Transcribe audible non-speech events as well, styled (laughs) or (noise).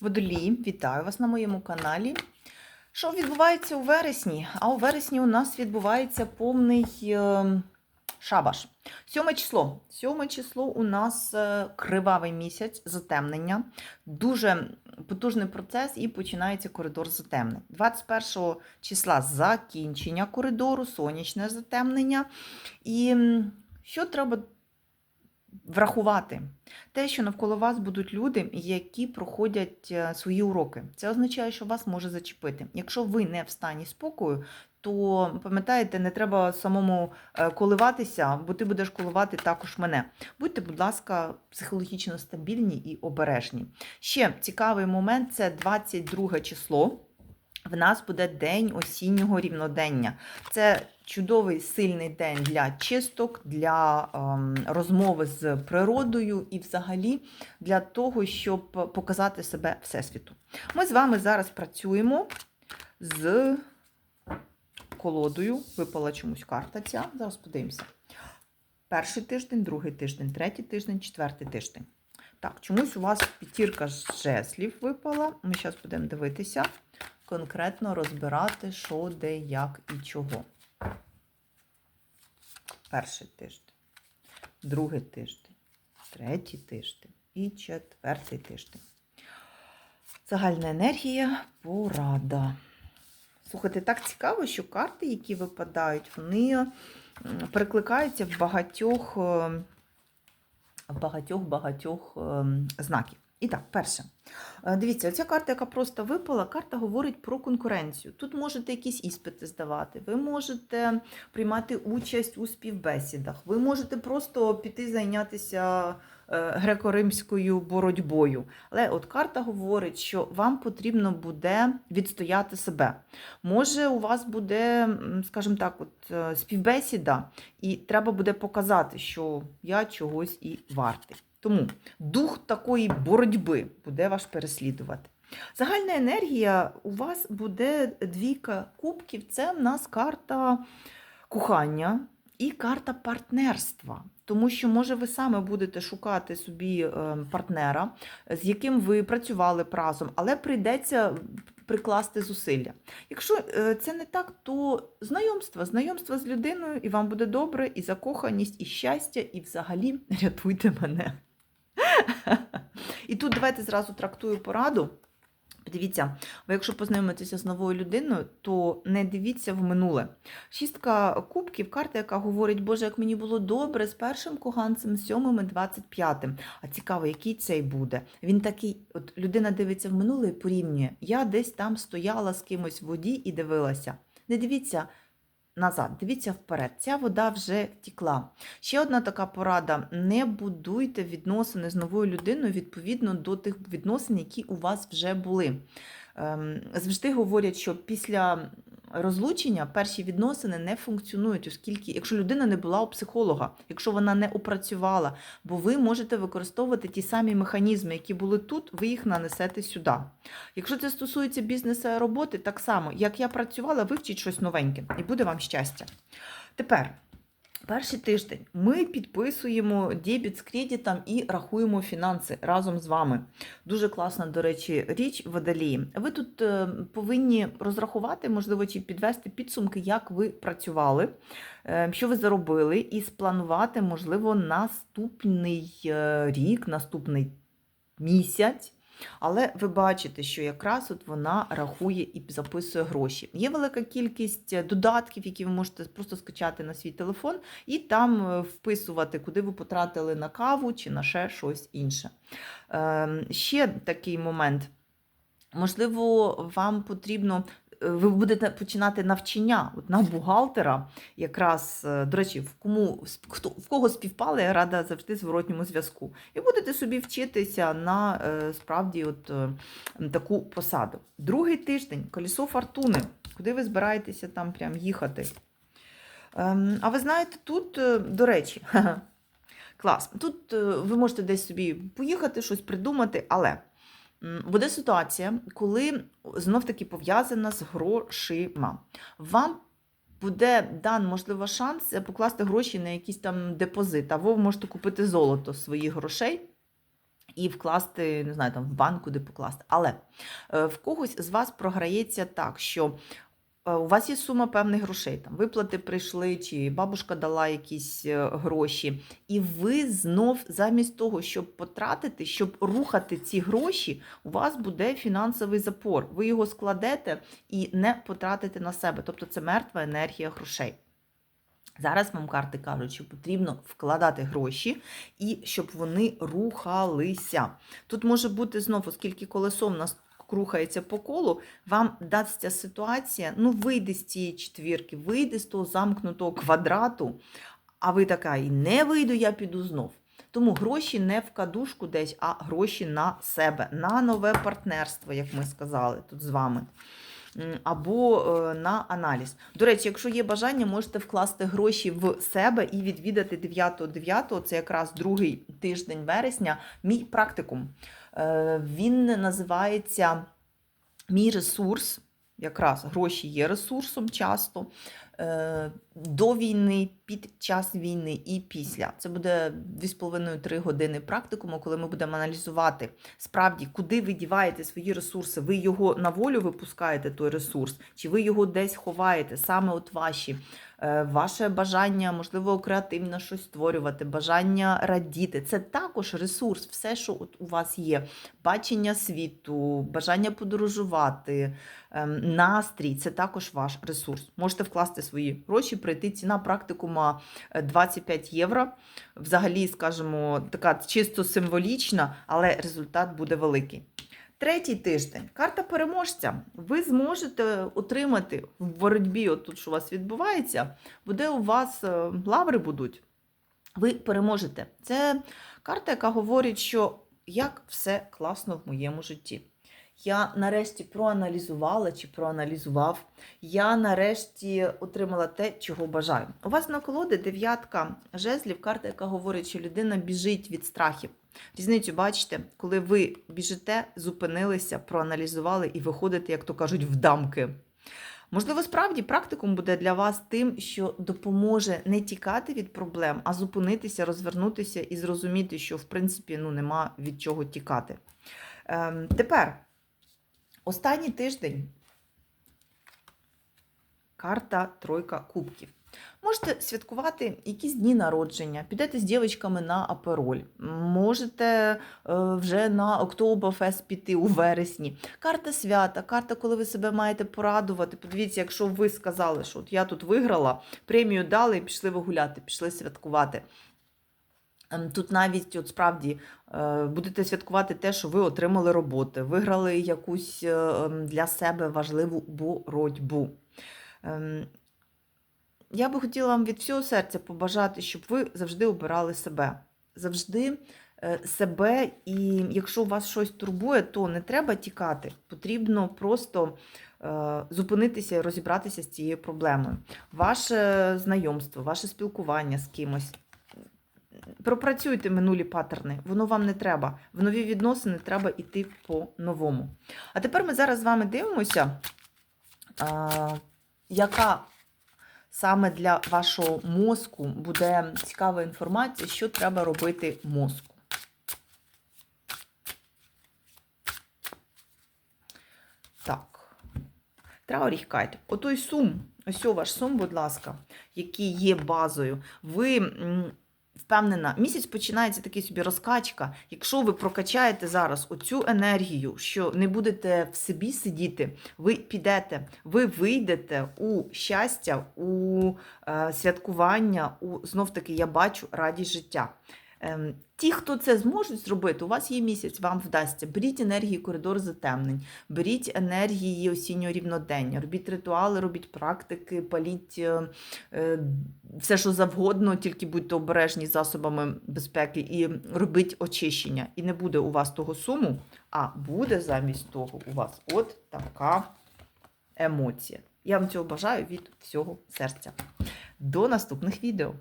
Водолії, вітаю вас на моєму каналі. Що відбувається у вересні? А у вересні у нас відбувається повний е, шабаш. Сьоме число. Сьоме число у нас е, кривавий місяць, затемнення. Дуже потужний процес і починається коридор затемнень. 21 числа закінчення коридору, сонячне затемнення. І що треба врахувати? Те, що навколо вас будуть люди, які проходять е, свої уроки. Це означає, що вас може зачепити. Якщо ви не в стані спокою, то пам'ятаєте, не треба самому е, коливатися, бо ти будеш коливати також мене. Будьте, будь ласка, психологічно стабільні і обережні. Ще цікавий момент це 22 число. В нас буде день осіннього рівнодення. Це чудовий сильний день для чисток, для ем, розмови з природою і, взагалі, для того, щоб показати себе Всесвіту. Ми з вами зараз працюємо з колодою. Випала чомусь карта ця. Зараз подивимося. Перший тиждень, другий тиждень, третій тиждень, четвертий тиждень. Так, чомусь у вас п'ятірка жезлів випала. Ми зараз будемо дивитися, конкретно розбирати, що, де, як і чого. Перший тиждень, другий тиждень, третій тиждень і четвертий тиждень. Загальна енергія, порада. Слухайте, так цікаво, що карти, які випадають, вони перекликаються в багатьох е, в багатьох багатьох ем, знаків. І так, перше. Е, Дивіться, ця карта, яка просто випала, карта говорить про конкуренцію. Тут можете якісь іспити здавати, ви можете приймати участь у співбесідах, ви можете просто піти зайнятися е, греко-римською боротьбою. Але от карта говорить, що вам потрібно буде відстояти себе. Може, у вас буде, скажімо так, от е, співбесіда, і треба буде показати, що я чогось і вартий. Тому дух такої боротьби буде вас переслідувати. Загальна енергія у вас буде двійка кубків. Це в нас карта кохання і карта партнерства. Тому що, може, ви саме будете шукати собі е, партнера, з яким ви працювали разом, але прийдеться прикласти зусилля. Якщо е, це не так, то знайомство, знайомство з людиною, і вам буде добре, і закоханість, і щастя, і взагалі рятуйте мене. І тут давайте зразу трактую пораду. Подивіться, ви якщо познайомитеся з новою людиною, то не дивіться в минуле. Шістка кубків, карта, яка говорить, Боже, як мені було добре з першим коханцем, сьомим і двадцять п'ятим. А цікаво, який цей буде. Він такий, от людина дивиться в минуле і порівнює. Я десь там стояла з кимось в воді і дивилася. Не дивіться назад, дивіться вперед. Ця вода вже втікла. Ще одна така порада: не будуйте відносини з новою людиною відповідно до тих відносин, які у вас вже були. Ем, Завжди говорять, що після розлучення перші відносини не функціонують, оскільки, якщо людина не була у психолога, якщо вона не опрацювала, бо ви можете використовувати ті самі механізми, які були тут, ви їх нанесете сюди. Якщо це стосується бізнесу і роботи, так само, як я працювала, вивчіть щось новеньке, і буде вам щастя. Тепер. Перший тиждень ми підписуємо дебіт з кредитом і рахуємо фінанси разом з вами. Дуже класна, до речі, річ водолії. Ви тут е, повинні розрахувати, можливо, чи підвести підсумки, як ви працювали, е, що ви заробили, і спланувати, можливо, наступний е, рік, наступний місяць. Але ви бачите, що якраз от вона рахує і записує гроші. Є велика кількість е, додатків, які ви можете просто скачати на свій телефон, і там е, вписувати, куди ви потратили на каву чи на ще щось інше. Ем, Ще такий момент. Можливо, вам потрібно. Ви будете починати навчання от на бухгалтера, якраз, е, до речі, в кому хто в кого співпали, я рада завжди зворотньому зв'язку. І будете собі вчитися на е, справді от е, таку посаду. Другий тиждень колесо фортуни. Куди ви збираєтеся там прям їхати? Ем, А ви знаєте, тут, до речі, (laughs) клас. Тут ви можете десь собі поїхати, щось придумати, але буде ситуація, коли знов-таки пов'язана з грошима. Вам буде дан, можливо, шанс покласти гроші на якийсь там депозит, або ви можете купити золото своїх грошей. і вкласти, не знаю, там в банк куди покласти. Але е, в когось з вас програється так, що у вас є сума певних грошей, там виплати прийшли, чи бабушка дала якісь е, гроші, і ви знов, замість того, щоб потратити, щоб рухати ці гроші, у вас буде фінансовий запор. Ви його складете і не потратите на себе. Тобто це мертва енергія грошей. Зараз вам карти кажуть, що потрібно вкладати гроші і щоб вони рухалися. Тут може бути знову, оскільки колесо в нас рухається по колу, вам дасться ситуація, ну вийде з цієї четвірки, вийде з того замкнутого квадрату, а ви така, і не вийду, я піду знов. Тому гроші не в кадушку десь, а гроші на себе, на нове партнерство, як ми сказали тут з вами. Або е, на аналіз. До речі, якщо є бажання, можете вкласти гроші в себе і відвідати 9.9, це якраз другий тиждень вересня, мій практикум. Е, Він називається Мій ресурс. Якраз гроші є ресурсом часто е, до війни, під час війни і після. Це буде 2,5-3 години практикуму, коли ми будемо аналізувати справді, куди ви діваєте свої ресурси. Ви його на волю випускаєте, той ресурс, чи ви його десь ховаєте, саме от ваші. Е, Ваше бажання, можливо, креативно щось створювати, бажання радіти. Це також ресурс, все, що от у вас є. Бачення світу, бажання подорожувати, ем, настрій це також ваш ресурс. Можете вкласти свої гроші, прийти ціна практикума е, 25 євро. Взагалі, скажімо, така чисто символічна, але результат буде великий. Третій тиждень. Карта переможця. Ви зможете отримати в боротьбі, от тут, що у вас відбувається, буде у вас е, лаври будуть. Ви переможете. Це карта, яка говорить, що як все класно в моєму житті. Я нарешті проаналізувала чи проаналізував. Я нарешті отримала те, чого бажаю. У вас на колоді дев'ятка жезлів, карта, яка говорить, що людина біжить від страхів. Різницю бачите, коли ви біжите, зупинилися, проаналізували і виходите, як то кажуть, в дамки. Можливо, справді практикум буде для вас тим, що допоможе не тікати від проблем, а зупинитися, розвернутися і зрозуміти, що в принципі ну, нема від чого тікати. Ем, тепер, останній тиждень. Карта Тройка Кубків. Можете святкувати якісь дні народження, підете з дівчатками на апероль, можете е, вже на Октоберфест піти у вересні. Карта свята, карта, коли ви себе маєте порадувати. Подивіться, якщо ви сказали, що от я тут виграла, премію дали і пішли ви гуляти, пішли святкувати. Ем, Тут навіть от справді е, будете святкувати те, що ви отримали роботи, виграли якусь е, ем, для себе важливу боротьбу. Я би хотіла вам від всього серця побажати, щоб ви завжди обирали себе. Завжди е, себе, і якщо вас щось турбує, то не треба тікати. Потрібно просто е, зупинитися і розібратися з цією проблемою. Ваше знайомство, ваше спілкування з кимось. Пропрацюйте минулі паттерни, воно вам не треба. В нові відносини треба йти по-новому. А тепер ми зараз з вами дивимося, яка саме для вашого мозку буде цікава інформація, що треба робити мозку. Так. Трауріхкайт. Отой сум, ось ваш сум, будь ласка, який є базою. Ви впевнена, місяць починається такий собі розкачка. Якщо ви прокачаєте зараз оцю енергію, що не будете в собі сидіти, ви підете, ви вийдете у щастя, у е, святкування, у знов таки я бачу радість життя. Ем, Ті, хто це зможуть зробити, у вас є місяць, вам вдасться. Беріть енергії коридор затемнень, беріть енергії осіннього рівнодення, робіть ритуали, робіть практики, паліть е, е, все, що завгодно, тільки будьте обережні засобами безпеки і робіть очищення. І не буде у вас того суму, а буде замість того у вас от така емоція. Я вам цього бажаю від всього серця. До наступних відео!